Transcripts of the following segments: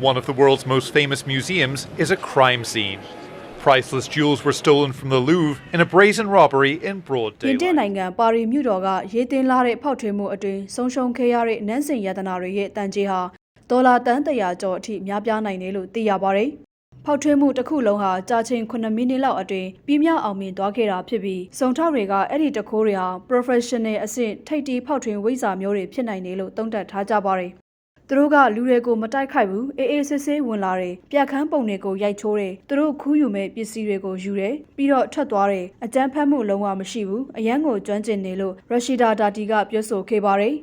One of the world's most famous museums is a crime scene. Priceless jewels were stolen from the Louvre in a brazen robbery in broad ပြင်သစ် daylight. နိုင်ငံပါရီမြို့တော်ကရေးတင်လာတဲ့ဖောက်ထွင်းမှုအတွင်းဆုံးရှုံးခဲ့ရတဲ့နန်းစင်ရတနာတွေရဲ့တန်ကြေးဟာဒေါ်လာတန်း100ကျော်အထိများပြားနိုင်တယ်လို့သိရပါတယ်။ဖောက်ထွင်းမှုတစ်ခုလုံးဟာကြာချိန်9မိနစ်လောက်အတွင်းပြီးမြောက်အောင်မြင်သွားခဲ့တာဖြစ်ပြီးစုံထောက်တွေကအဲ့ဒီတခိုးတွေဟာ professional အဆင့်ထိပ်တီးဖောက်ထွင်းဝိဇာမျိုးတွေဖြစ်နိုင်တယ်လို့သုံးသပ်ထားကြပါတယ်။ သူတို့ကလူတွေကိုမတိုက်ခိုက်ဘူးအေးအေးဆေးဆေးဝင်လာတယ်ပြက်ခန်းပုံတွေကိုရိုက်ချိုးတယ်သူတို့ခူးယူမဲ့ပစ္စည်းတွေကိုယူတယ်ပြီးတော့ထွက်သွားတယ်အကြမ်းဖက်မှုလုံးဝမရှိဘူးအရန်ကိုကျွမ်းကျင်နေလို့ရရှိဒါဒါတီကပြောဆိုခဲ့ပါတယ်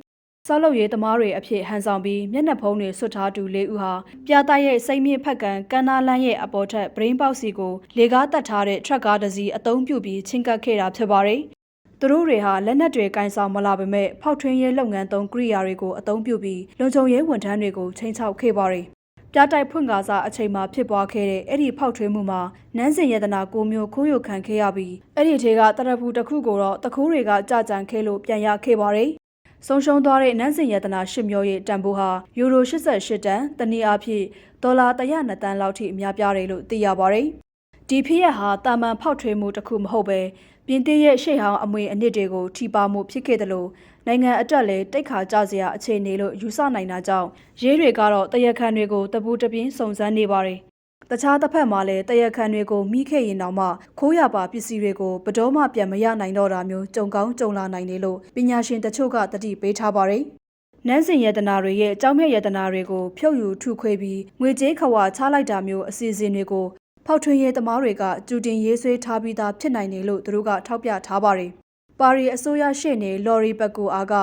ဆောက်လုပ်ရေးသမားတွေအဖြစ်ဟန်ဆောင်ပြီးမျက်နှာဖုံးတွေဆွတ်ထားသူလေးဦးဟာပြာတိုက်ရဲ့စိတ်မြင့်ဖက်ကန်ကန်းနာလန်းရဲ့အပေါ်ထက်ဗရင်းပေါက်စီကိုလေကားတက်ထားတဲ့ထရက်ကားတစ်စီးအသုံးပြုပြီးချင်းကပ်ခဲ့တာဖြစ်ပါတယ်။ သူတို့တွေဟာလက်နက်တွေကင်ဆောင်မလာပေမဲ့ဖောက်ထွင်းရေးလုပ်ငန်းသုံးကိရိယာတွေကိုအသုံးပြုပြီးလုံခြုံရေးဝန်ထမ်းတွေကိုချိန်ချောက်ခဲ့ပါတယ်။ပြတိုက်ဖွင့်ကားစားအချိန်မှာဖြစ်ပွားခဲ့တဲ့အဲ့ဒီဖောက်ထွင်းမှုမှာနန်းစင်ရတနာကိုမျိုးခိုးရုခံခဲ့ရပြီးအဲ့ဒီထဲကတရဖူတစ်ခုကိုတော့တခိုးတွေကကြာကြံခဲ့လို့ပြန်ရခဲ့ပါတယ်။ဆုံးရှုံးသွားတဲ့နန်းစင်ရတနာရှစ်မျိုးရဲ့တန်ဖိုးဟာယူရို88တန်တနည်းအားဖြင့်ဒေါ်လာ102တန်းလောက်ထိအများပြားတယ်လို့သိရပါတယ်။ ဒီဖြစ်ရဟာတာမန်ဖောက်ထွေးမှုတစ်ခုမဟုတ်ပဲပြင်သစ်ရဲ့ရှေ့ဟောင်းအမွေအနှစ်တွေကိုထိပါမှုဖြစ်ခဲ့တယ်လို့နိုင်ငံအတွက်လည်းတိတ်ခါကြစရာအခြေအနေလို့ယူဆနိုင်တာကြောင့်ရေးတွေကတော့တရက်ခန်တွေကိုတပူတပြင်းစုံစမ်းနေပါတယ်။တခြားတစ်ဖက်မှာလည်းတရက်ခန်တွေကိုမိခဲ့ရင်တောင်မှခိုးရပါပစ္စည်းတွေကိုဘတော်မှပြန်မရနိုင်တော့တာမျိုးကြုံကောင်းကြုံလာနိုင်တယ်လို့ပညာရှင်တချို့ကတတိပေးထားပါတယ်။နန်းစင်ယတနာတွေရဲ့အကြောင်းမြတ်ယတနာတွေကိုဖြုတ်ယူထုခွေးပြီးငွေကြေးခဝါချလိုက်တာမျိုးအစီအစဉ်တွေကို ဖောက်ထွင်းရေးသမားတွေကကျူတင်ရေးဆွဲထားပြီးသားဖြစ်နိုင်တယ်လို့သူတို့ကထောက်ပြထားပါတယ်။ပါရီအစိုးရရှေ့နေလော်ရီဘက်ကိုအားက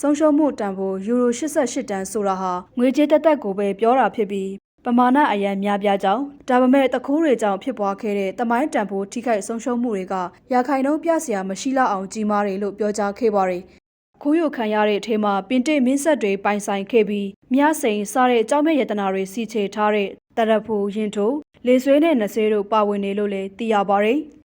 ဆုံးရှုံးမှုတန်ဖိုးယူရို88တန်ဆိုတာဟာငွေကြေးတက်တက်ကိုပဲပြောတာဖြစ်ပြီးပမာဏအရန်များပြားကြောင်းဒါပေမဲ့တခိုးတွေကြောင့်ဖြစ်ပွားခဲ့တဲ့တမိုင်းတန်ဖိုးထိခိုက်ဆုံးရှုံးမှုတွေကရာခိုင်နှုန်းပြစရာမရှိလောက်အောင်ကြီးမားတယ်လို့ပြောကြားခဲ့ပါတယ်။ခိုးရုခံရတဲ့အထဲမှာပင်တိမင်းဆက်တွေပိုင်ဆိုင်ခဲ့ပြီးမြစိန်စားတဲ့အကြောင်းမဲ့ယတနာတွေစီချေထားတဲ့တရဖူရင်ထို လေဆွေးနဲ့နဆွေးတို့ပါဝင်နေလို့လည်းသိရပါတယ်။